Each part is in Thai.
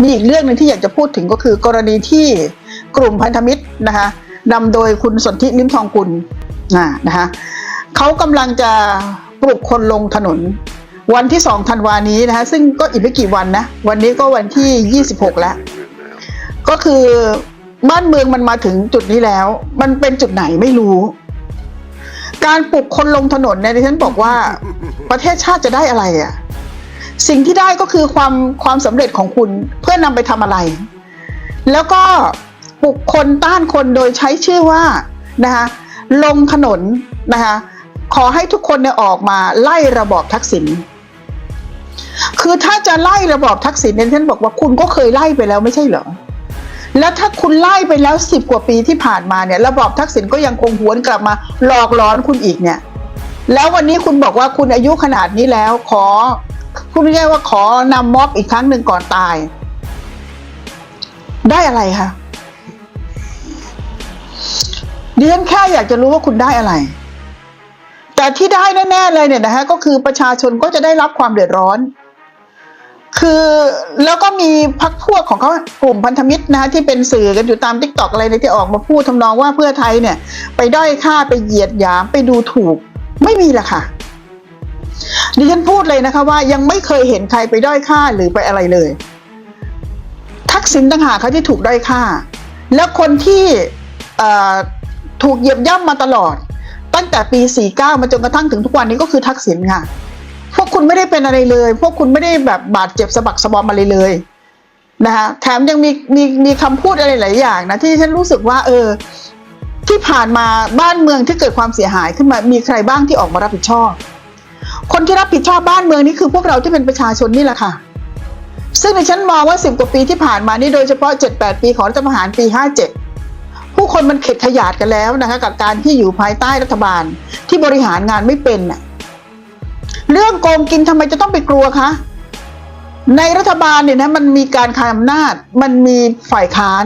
มีอีกเรื่องหนึ่งที่อยากจะพูดถึงก็คือ กรณีที่กลุ่มพันธมิตรนะคะนำโดยคุณสนธิลิมทองกุลนะนะคะเขากำลังจะปลุกคนลงถนน วันที่2ธันวานี้นะคะซึ่งก็อีกไม่กี่วันนะ วันนี้ก็วันที่ 26 แล้ว ก็คือบ้านเมืองมันมาถึงจุดนี้แล้ว มันเป็นจุดไหนไม่รู้ การปลุกคนลงถนนเนี่ยดิฉันบอกว่าประเทศชาติจะได้อะไรอะ่ะ สิ่งที่ได้ก็คือความความสำเร็จของคุณเพื่อนำไปทำอะไร แล้วก็ปลุกคนต้านคนโดยใช้ชื่อว่านะคะลงถนนนะคะขอให้ทุกคนเนี่ยออกมาไล่ระบอบทักษิณคือถ้าจะไล่ระบอบทักษิณเนี่ยดิฉันบอกว่าคุณก็เคยไล่ไปแล้วไม่ใช่เหรอแล้วถ้าคุณไล่ไปแล้วสิบกว่าปีที่ผ่านมาเนี่ย ระบอบทักษิณก็ยังคงหวนกลับมาหลอกหลอนคุณอีกเนี่ย แล้ววันนี้คุณบอกว่าคุณอายุขนาดนี้แล้ว ขอ คุณไม่ใช่ว่าขอนำม็อบอีกครั้งหนึ่งก่อนตาย ได้อะไรคะดิฉันแค่อยากจะรู้ว่าคุณได้อะไร แต่ที่ได้แน่ๆเลยเนี่ยนะฮะก็คือประชาชนก็จะได้รับความเดือดร้อน คือแล้วก็มีพักพวกของเขากลุ่มพันธมิตรนะฮะที่เป็นสื่อกันอยู่ตามทิกตอกอะไรเนี่ยที่ออกมาพูดทำนองว่าเพื่อไทยเนี่ย ไปด้อยค่าไปเหยียดหยามไปดูถูกไม่มีละค่ะ ดิฉันพูดเลยนะคะว่ายังไม่เคยเห็นใครไปด้อยค่าหรือไปอะไรเลย ทักษิณต่างหากเขาที่ถูกด้อยค่า แล้วคนที่ถูกเหยียบย่ำมาตลอด ตั้งแต่ปี 49 มาจนกระทั่งถึงทุกวันนี้ก็คือทักษิณค่ะ พวกคุณไม่ได้เป็นอะไรเลย พวกคุณไม่ได้แบบบาดเจ็บสะบักสะบอมอะไรเลยนะคะแถมยังมีมีมีคำพูดอะไรหลายอย่างนะที่ฉันรู้สึกว่า เออ ที่ผ่านมาบ้านเมืองที่เกิดความเสียหายขึ้นมามีใครบ้างที่ออกมารับผิดชอบ คนที่รับผิดชอบบ้านเมืองนี่คือพวกเราที่เป็นประชาชนนี่แหละค่ะ ซึ่งในฉันมองว่าสิบกว่าปีที่ผ่านมานี่โดยเฉพาะเจ็ดแปดปีของรัฐประหารปีห้าเจ็ดผู้คนมันเข็ดขยาดกันแล้วนะคะกับการที่อยู่ภายใต้รัฐบาลที่บริหารงานไม่เป็นน่ะเรื่องโกงกินทำไมจะต้องไปกลัวคะในรัฐบาลเนี่ยนะมันมีการคายอำนาจ มันมีฝ่ายค้าน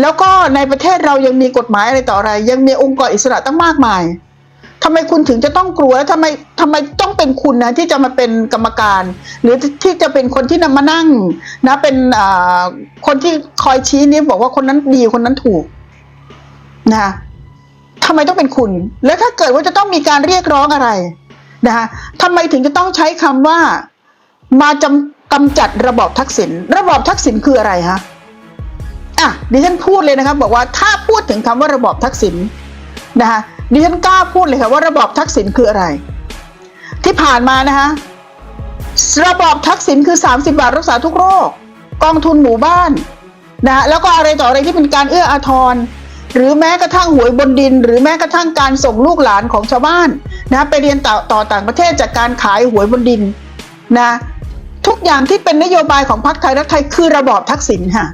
แล้วก็ในประเทศเรายังมีกฎหมายอะไรต่ออะไร ยังมีองค์กรอิสระตั้งมากมาย ทำไมคุณถึงจะต้องกลัวแล้วทำไมทำไมต้องเป็นคุณนะที่จะมาเป็นกรรมการ หรือที่จะเป็นคนที่นำมานั่ง นะเป็นอ่าคนที่คอยชี้นี้วบอกว่าคนนั้นดีคนนั้นถูกนะคะทำไมต้องเป็นคุณ แล้วถ้าเกิดว่าจะต้องมีการเรียกร้องอะไรนะคะทำไมถึงจะต้องใช้คำว่า มาจำกำจัดระบอบทักษิณระบอบทักษิณคืออะไรฮะอะดิฉันพูดเลยนะครับ บอกว่าถ้าพูดถึงคำว่าระบอบทักษิณนะคะ ดิฉันกล้าพูดเลยค่ะว่าระบอบทักษิณคืออะไร ที่ผ่านมานะคะระบอบทักษิณคือ 30 บาทรักษาทุกโรค กองทุนหมู่บ้านนะแล้วก็อะไรต่ออะไรที่เป็นการเอื้ออาทรหรือแม้กระทั่งหวยบนดิน หรือแม้กระทั่งการส่งลูกหลานของชาวบ้านนะไปเรียนต่อต่อต่างประเทศจากการขายหวยบนดินนะทุกอย่างที่เป็นนโยบายของพรรคไทยรักไทยคือระบอบทักษิณค่ะ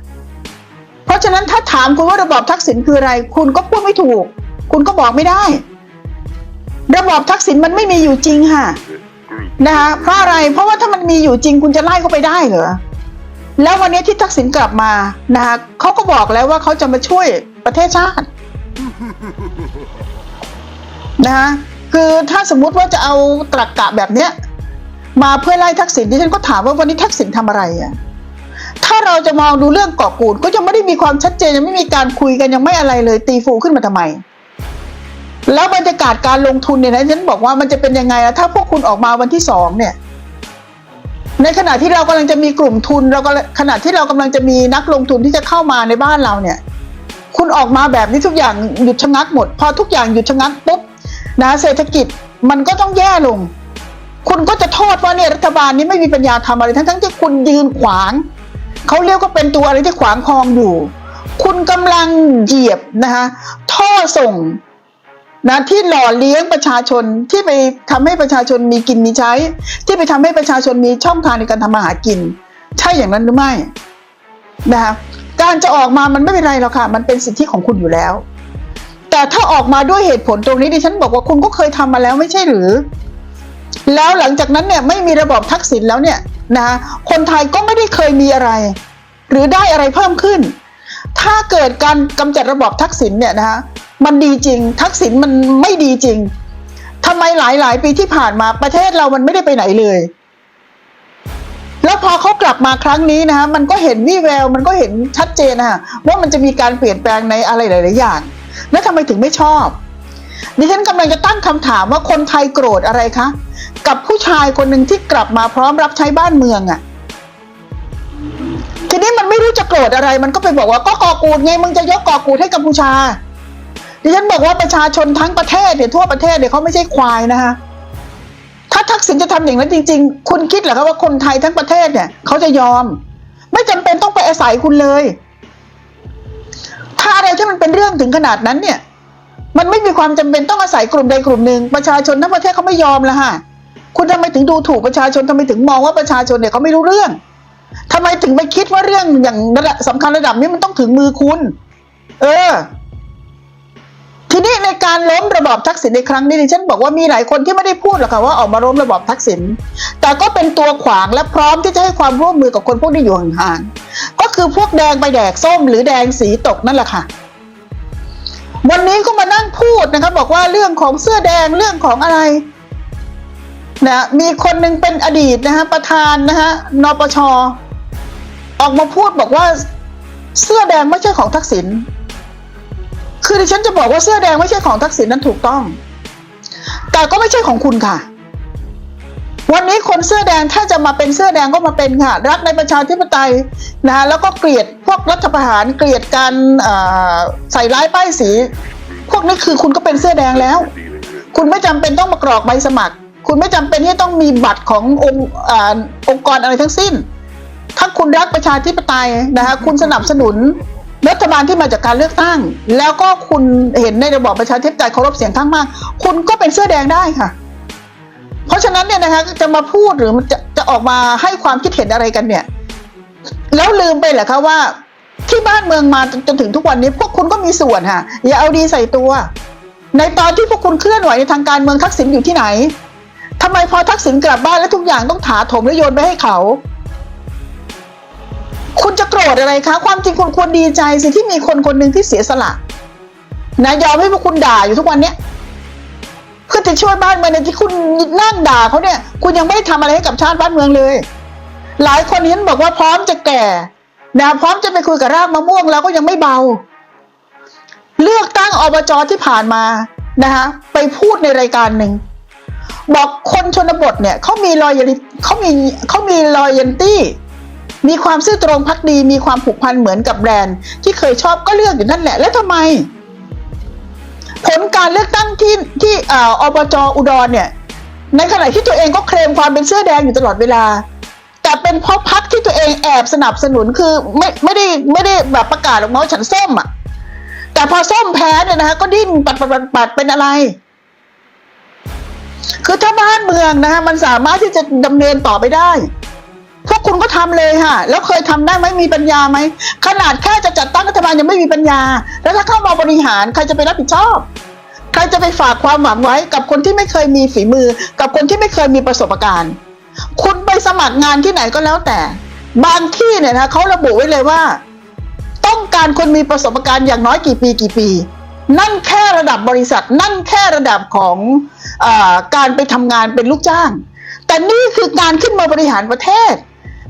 เพราะฉะนั้นถ้าถามคุณว่าระบอบทักษิณคืออะไร คุณก็พูดไม่ถูก คุณก็บอกไม่ได้ ระบอบทักษิณมันไม่มีอยู่จริงค่ะนะคะเพราะอะไรเพราะว่าถ้ามันมีอยู่จริง คุณจะไล่เขาไปได้เหรอแล้ววันนี้ที่ทักษิณกลับมานะคะเขาก็บอกแล้วว่าเขาจะมาช่วยประเทศชาตินะคะคือถ้าสมมุติว่าจะเอาตรกกะแบบเนี้ย มาเพื่อไล่ทักษิณดิฉันก็ถามว่าวันนี้ทักษิณทำอะไรอะถ้าเราจะมองดูเรื่องเกาะกูดก็ยังไม่ได้มีความชัดเจนยังไม่มีการคุยกันยังไม่อะไรเลย ตีฟูขึ้นมาทำไม แล้วบรรยากาศการลงทุนเนี่ยนะฉันบอกว่ามันจะเป็นยังไงอะถ้าพวกคุณออกมาวันที่สองเนี่ย ในขณะที่เรากำลังจะมีกลุ่มทุน เราก็ขณะที่เรากำลังจะมีนักลงทุนที่จะเข้ามาในบ้านเราเนี่ย คุณออกมาแบบนี้ทุกอย่างหยุดชะงักหมด พอทุกอย่างหยุดชะงักปุ๊บนะเศรษฐกิจมันก็ต้องแย่ลง คุณก็จะโทษว่าเนี่ยรัฐบาลนี้ไม่มีปัญญาทำอะไรทั้งทั้งที่คุณยืนขวางเขาเรียกว่าเป็นตัวอะไรที่ขวางคลองอยู่ คุณกำลังเหยียบนะคะท่อส่ง นะที่หล่อเลี้ยงประชาชนที่ไปทำให้ประชาชนมีกินมีใช้ ที่ไปทำให้ประชาชนมีช่องทางในการทำมาหากิน ใช่อย่างนั้นหรือไม่นะคะการจะออกมามันไม่เป็นไรหรอกค่ะ มันเป็นสิทธิของคุณอยู่แล้ว แต่ถ้าออกมาด้วยเหตุผลตรงนี้ดิฉันบอกว่าคุณก็เคยทำมาแล้วไม่ใช่หรือ แล้วหลังจากนั้นเนี่ยไม่มีระบอบทักษิณแล้วเนี่ยนะคะคนไทยก็ไม่ได้เคยมีอะไร หรือได้อะไรเพิ่มขึ้น ถ้าเกิดการกำจัดระบอบทักษิณเนี่ยนะคะ มันดีจริง ทักษิณมันไม่ดีจริงทำไมหลาย ๆ ปีที่ผ่านมาประเทศเรามันไม่ได้ไปไหนเลย แล้วพอเขากลับมาครั้งนี้นะคะมันก็เห็นวี่แววมันก็เห็นชัดเจนนะคะว่ามันจะมีการเปลี่ยนแปลงในอะไรหลาย ๆ อย่าง แล้วทำไมถึงไม่ชอบดิฉันกำลังจะตั้งคำถามว่าคนไทยโกรธอะไรคะ กับผู้ชายคนหนึ่งที่กลับมาพร้อมรับใช้บ้านเมืองอะ่ะทีนี้มันไม่รู้จะโกรธอะไร มันก็ไปบอกว่าก็กอกูดไงมึงจะยกกอกูดให้กัมพูชา ดิฉันบอกว่าประชาชนทั้งประเทศเนี่ยทั่วประเทศเนี่ยเขาไม่ใช่ควายนะคะถ้าทักษิณจะทำอย่างนั้นจริง ๆ คุณคิดเหรอครับว่าคนไทยทั้งประเทศเนี่ยเขาจะยอม ไม่จำเป็นต้องไปอาศัยคุณเลย ถ้าอะไรที่มันเป็นเรื่องถึงขนาดนั้นเนี่ย มันไม่มีความจำเป็นต้องอาศัยกลุ่มใดกลุ่มหนึ่งประชาชนทั้งประเทศเขาไม่ยอมล้วค่ะคุณทำไมถึงดูถูกประชาชนทำไมถึงมองว่าประชาชนเนี่ยเขาไม่รู้เรื่องทำไมถึงไปคิดว่าเรื่องอย่างระดับสำคัญระดับนี้มันต้องถึงมือคุณ เออ ทีนี้ในการล้มระบอบทักษิณในครั้งนี้ดิฉันบอกว่ามีหลายคนที่ไม่ได้พูดหรอกค่ะว่าออกมาล้มระบอบทักษิณแต่ก็เป็นตัวขวางและพร้อมที่จะให้ความร่วมมือกับคนพวกนี้อยู่ห่างๆก็คือพวกแดงไปแดกส้ม หรือแดงสีตกนั่นแหละค่ะ วันนี้ก็มานั่งพูดนะครับบอกว่าเรื่องของเสื้อแดงเรื่องของอะไรนะมีคนหนึ่งเป็นอดีตนะฮะประธานนะฮะนปชออกมาพูดบอกว่าเสื้อแดงไม่ใช่ของทักษิณ คือดิฉันจะบอกว่าเสื้อแดงไม่ใช่ของทักษิณนั้นถูกต้อง แต่ก็ไม่ใช่ของคุณค่ะ วันนี้คนเสื้อแดงถ้าจะมาเป็นเสื้อแดงก็มาเป็นค่ะ รักในประชาธิปไตยนะฮะแล้วก็เกลียดพวกรัฐประหารเกลียดการใส่ร้ายป้ายสี พวกนี้คือคุณก็เป็นเสื้อแดงแล้ว คุณไม่จำเป็นต้องมากรอกใบสมัคร คุณไม่จำเป็นที่ต้องมีบัตรขององค์องค์กรอะไรทั้งสิ้น ถ้าคุณรักประชาธิปไตยนะคะคุณสนับสนุน รัฐบาลที่มาจากการเลือกตั้ง แล้วก็คุณเห็นในระบอบประชาธิปไตยเคารพเสียงข้างมาก คุณก็เป็นเสื้อแดงได้ค่ะ เพราะฉะนั้นเนี่ยนะคะจะมาพูดหรือจะจะออกมาให้ความคิดเห็นอะไรกันเนี่ย แล้วลืมไปเหรอคะว่า ที่บ้านเมืองมาจนจนถึงทุกวันนี้พวกคุณก็มีส่วนค่ะ อย่าเอาดีใส่ตัว ในตอนที่พวกคุณเคลื่อนไหวในทางการเมืองทักษิณอยู่ที่ไหนทำไมพอทักษิณกลับบ้านแล้วทุกอย่างต้องถาโถมและโยนไปให้เขา คุณจะโกรธอะไรคะ ความจริงคุณควรดีใจสิที่มีคนคนหนึ่งที่เสียสละนะยอมให้พวกคุณด่าอยู่ทุกวันเนี้ยเพื่อจะช่วยบ้านเมืองในที่คุณนั่งด่าเขาเนี่ย คุณยังไม่ได้ทำอะไรให้กับชาติบ้านเมืองเลย หลายคนเห็นบอกว่าพร้อมจะแก่นะพร้อมจะไปคุยกับรากมะม่วงแล้วก็ยังไม่เบา เลือกตั้งอบจที่ผ่านมานะคะไปพูดในรายการหนึ่งบอกคนชนบทเนี่ยเขามีรอยเขามีเขามีรอยยันตี้ มีความซื่อตรงพักดีมีความผูกพันเหมือนกับแบรนด์ ที่เคยชอบก็เลือกอยู่นั่นแหละ แล้วทำไม ผลการเลือกตั้งที่ที่ออบจอุดรเนี่ย ในขณะที่ตัวเองก็เคลมความเป็นเสื้อแดงอยู่ตลอดเวลา แต่เป็นเพราะพักที่ตัวเองแอบสนับสนุนคือไม่ไม่ได้ไม่ได้แบบประกาศออกมาฉันส้มอะแต่พอส้มแพ้เนี่ยนะคะก็ดิ้นปัดปัดปัดปัดเป็นอะไรคือถ้าบ้านเมืองนะฮะมันสามารถที่จะดำเนินต่อไปได้ พวกคุณก็ทำเลยค่ะ แล้วเคยทำได้ไหมมีปัญญาไหม ขนาดแค่จะจัดตั้งรัฐบาลยังไม่มีปัญญา แล้วถ้าเข้ามาบริหารใครจะไปรับผิดชอบ ใครจะไปฝากความหวังไว้กับคนที่ไม่เคยมีฝีมือ กับคนที่ไม่เคยมีประสบการณ์ คุณไปสมัครงานที่ไหนก็แล้วแต่ บางที่เนี่ยนะเขาระบุไว้เลยว่า ต้องการคนมีประสบการณ์อย่างน้อยกี่ปีกี่ปี นั่นแค่ระดับบริษัท นั่นแค่ระดับของอการไปทำงานเป็นลูกจ้าง แต่นี่คือการขึ้นมาบริหารประเทศ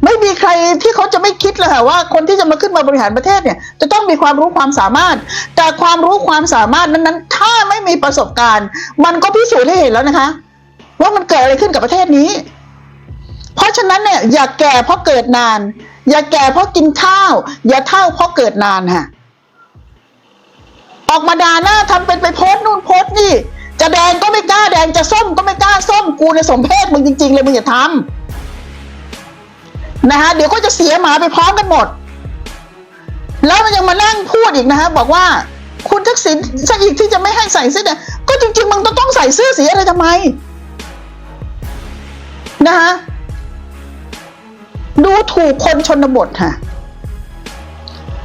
ไม่มีใครที่เขาจะไม่คิดเลยค่ะว่าคนที่จะมาขึ้นมาบริหารประเทศเนี่ย จะต้องมีความรู้ความสามารถ แต่ความรู้ความสามารถนั้นๆ ถ้าไม่มีประสบการณ์ มันก็พิสูจน์ให้เห็นแล้วนะคะ ว่ามันเกิดอะไรขึ้นกับประเทศนี้ เพราะฉะนั้นเนี่ยอย่าแก่เพราะเกิดนาน อย่าแก่เพราะกินข้าว อย่าเท่าเพราะเกิดนานค่ะออกมาด่าหน้าทำเป็นไปโพสต์นู่นโพสต์นี่ จะแดงก็ไม่กล้าแดงจะส้มก็ไม่กล้าส้มกูในสมเพศมึงจริง ๆ เลยมึงอย่าทำ นะฮะเดี๋ยวก็จะเสียหมาไปพร้อมกันหมด แล้วมันยังมานั่งพูดอีกนะฮะบอกว่า คุณทักษิณซะอีกที่จะไม่ให้ใส่เสื้อแดงก็จริงๆมึงต้องต้องใส่เสื้อสีอะไรทำไม นะฮะดูถูกคนชนบทค่ะ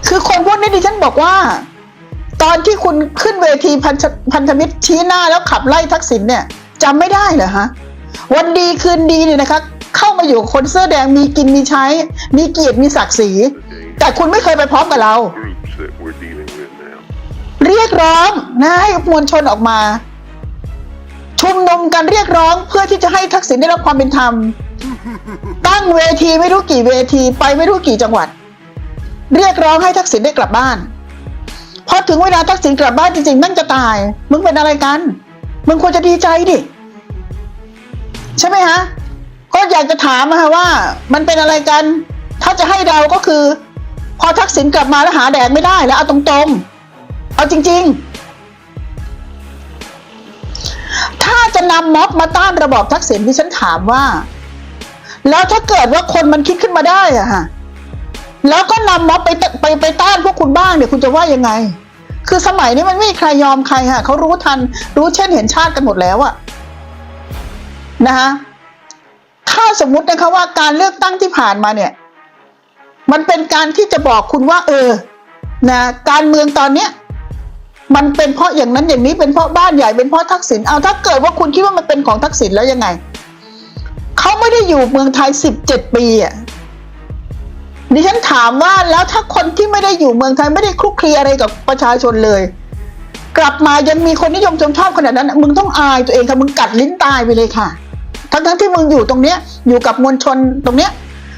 คือคนพวกนี้ดิฉันบอกว่า ตอนที่คุณขึ้นเวทีพันธพันธมิตรชี้หน้าแล้วขับไล่ทักษิณเนี่ยจำไม่ได้เหรอฮะวันดีคืนดีเนี่ยนะคะ เข้ามาอยู่คนเสื้อแดงมีกินมีใช้ มีเกียรติมีศักดิ์ศรี แต่คุณไม่เคยไปพร้อมกับเรา เรียกร้องนะให้มวลชนออกมา ชุมนุมกันเรียกร้องเพื่อที่จะให้ทักษิณได้รับความเป็นธรรม ตั้งเวทีไม่รู้กี่เวทีไปไม่รู้กี่จังหวัด เรียกร้องให้ทักษิณได้กลับบ้านพอถึงเวลาทักษิณกลับบ้านจริงๆแม่งจะตาย มึงเป็นอะไรกัน มึงควรจะดีใจดิ ใช่ไหมฮะ ก็อยากจะถามนะฮะว่า มันเป็นอะไรกัน ถ้าจะให้เดาก็คือ พอทักษิณกลับมาแล้วหาแดกไม่ได้แล้วเอาตรงๆ เอาจริง ๆ ถ้าจะนำม็อบมาต้านระบอบทักษิณที่ฉันถามว่า แล้วถ้าเกิดว่าคนมันคิดขึ้นมาได้อะฮะแล้วก็นำม็อบไปไปไปต้านพวกคุณบ้างเนี่ยคุณจะว่ายังไง คือสมัยนี้มันไม่มีใครยอมใครฮะเขารู้ทันรู้เช่นเห็นชาติกันหมดแล้วอะนะคะ ถ้าสมมุตินะคะว่าการเลือกตั้งที่ผ่านมาเนี่ย มันเป็นการที่จะบอกคุณว่า เออนะการเมืองตอนเนี้ยมันเป็นเพราะอย่างนั้นอย่างนี้เป็นเพราะบ้านใหญ่เป็นเพราะทักษิณเอาถ้าเกิดว่าคุณคิดว่ามันเป็นของทักษิณแล้วยังไงเขาไม่ได้อยู่เมืองไทยสิบเจ็ดปีอะดิฉันถามว่าแล้วถ้าคนที่ไม่ได้อยู่เมืองไทยไม่ได้คลุกคลีอะไรกับประชาชนเลย กลับมายังมีคนนิยมชมชอบขนาดนั้นมึงต้องอายตัวเองค่ะมึงกัดลิ้นตายไปเลยค่ะ ทั้งทั้งๆที่มึงอยู่ตรงเนี้ยอยู่กับมวลชนตรงเนี้ย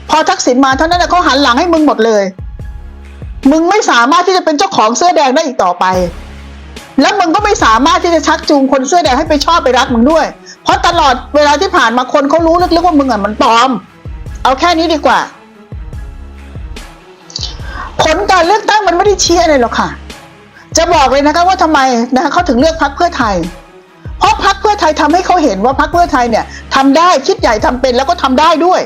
พอทักษิณมาเท่านั้นนะเขาหันหลังให้มึงหมดเลย มึงไม่สามารถที่จะเป็นเจ้าของเสื้อแดงได้อีกต่อไป แล้วมึงก็ไม่สามารถที่จะชักจูงคนเสื้อแดงให้ไปชอบไปรักมึงด้วย เพราะตลอดเวลาที่ผ่านมาคนเขารู้ลึกๆว่ามึงอะมันปลอม เอาแค่นี้ดีกว่า ผลการเลือกตั้งมันไม่ได้ชี้อะไรหรอกค่ะ จะบอกเลยนะคะว่าทำไมนะคะเขาถึงเลือกพรรคเพื่อไทย เพราะพรรคเพื่อไทยทำให้เขาเห็นว่าพรรคเพื่อไทยเนี่ยทำได้คิดใหญ่ทำเป็นแล้วก็ทำได้ด้วย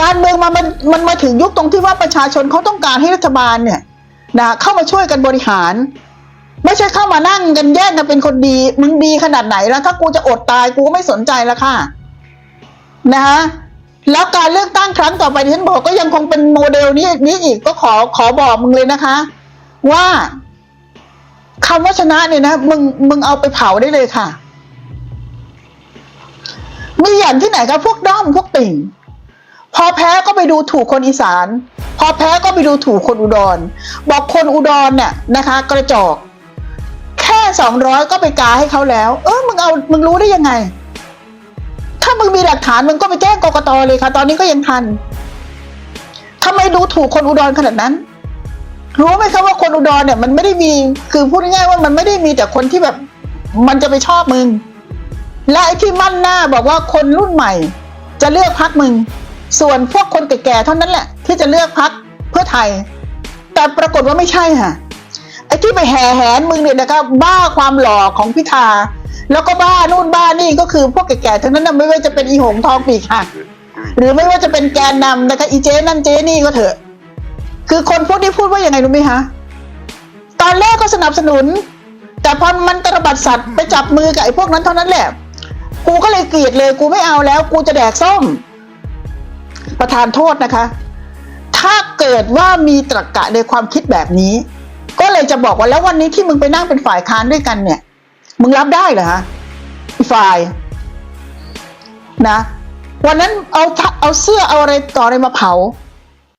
การเมืองมามันมันมาถึงยุคตรงที่ว่าประชาชนเขาต้องการให้รัฐบาลเนี่ยนะเข้ามาช่วยกันบริหาร ไม่ใช่เข้ามานั่งกันแย่งกันเป็นคนดีมึงดีขนาดไหนแล้วถ้ากูจะอดตายกูก็ไม่สนใจแล้วค่ะนะคะแล้วการเลือกตั้งครั้งต่อไปที่ฉันบอกก็ยังคงเป็นโมเดลนี้นี้อีกก็ขอขอบอกมึงเลยนะคะ ว่า คำว่าชนะเนี่ยนะมึงมึงเอาไปเผาได้เลยค่ะ มีอย่างที่ไหนครับพวกด้อมพวกติ่ง พอแพ้ก็ไปดูถูกคนอีสาน พอแพ้ก็ไปดูถูกคนอุดร บอกคนอุดรเนี่ยนะคะ กระจอก แค่สองร้อยก็ไปกาให้เขาแล้ว เออมึงเอามึงรู้ได้ยังไง ถ้ามึงมีหลักฐานมึงก็ไปแจ้งกกตเลยค่ะ ตอนนี้ก็ยังทันทำไมดูถูกคนอุดรขนาดนั้น รู้ไหมคะว่าคนอุดรเนี่ยมันไม่ได้มีคือพูดง่ายๆว่ามันไม่ได้มีแต่คนที่แบบ มันจะไปชอบมึง และไอ้ที่มั่นหน้าบอกว่าคนรุ่นใหม่ จะเลือกพักมึง ส่วนพวกคนแก่ๆเท่านั้นแหละ ที่จะเลือกพักเพื่อไทย แต่ปรากฏว่าไม่ใช่ค่ะไอ้ที่ไปแห่แหนมึงเนี่ยนะครับบ้าความหล่อของพิธาแล้วก็บ้านู่นบ้านี่ก็คือพวกแก่ๆทั้งนั้นนะไม่ว่าจะเป็นอีหงทองปีกหักหรือไม่ว่าจะเป็นแกนนำนะคะอีเจนั่นเจนี่ก็เถอะ คือคนพวกนี้พูดว่ายังไงรู้ไหมคะตอนแรกก็สนับสนุน แต่พอมันตระบัดสัตว์ไปจับมือกับไอ้พวกนั้นเท่านั้นแหละ กูก็เลยเกลียดเลย กูไม่เอาแล้ว กูจะแดกส้ม ประธานโทษนะคะ ถ้าเกิดว่ามีตรรกะในความคิดแบบนี้ ก็เลยจะบอกว่าแล้ววันนี้ที่มึงไปนั่งเป็นฝ่ายค้านด้วยกันเนี่ย มึงรับได้เหรอฮะอีฝ่ายนะ วันนั้นเอาทะเอาเสื้อเอาอะไรต่ออะไรมาเผา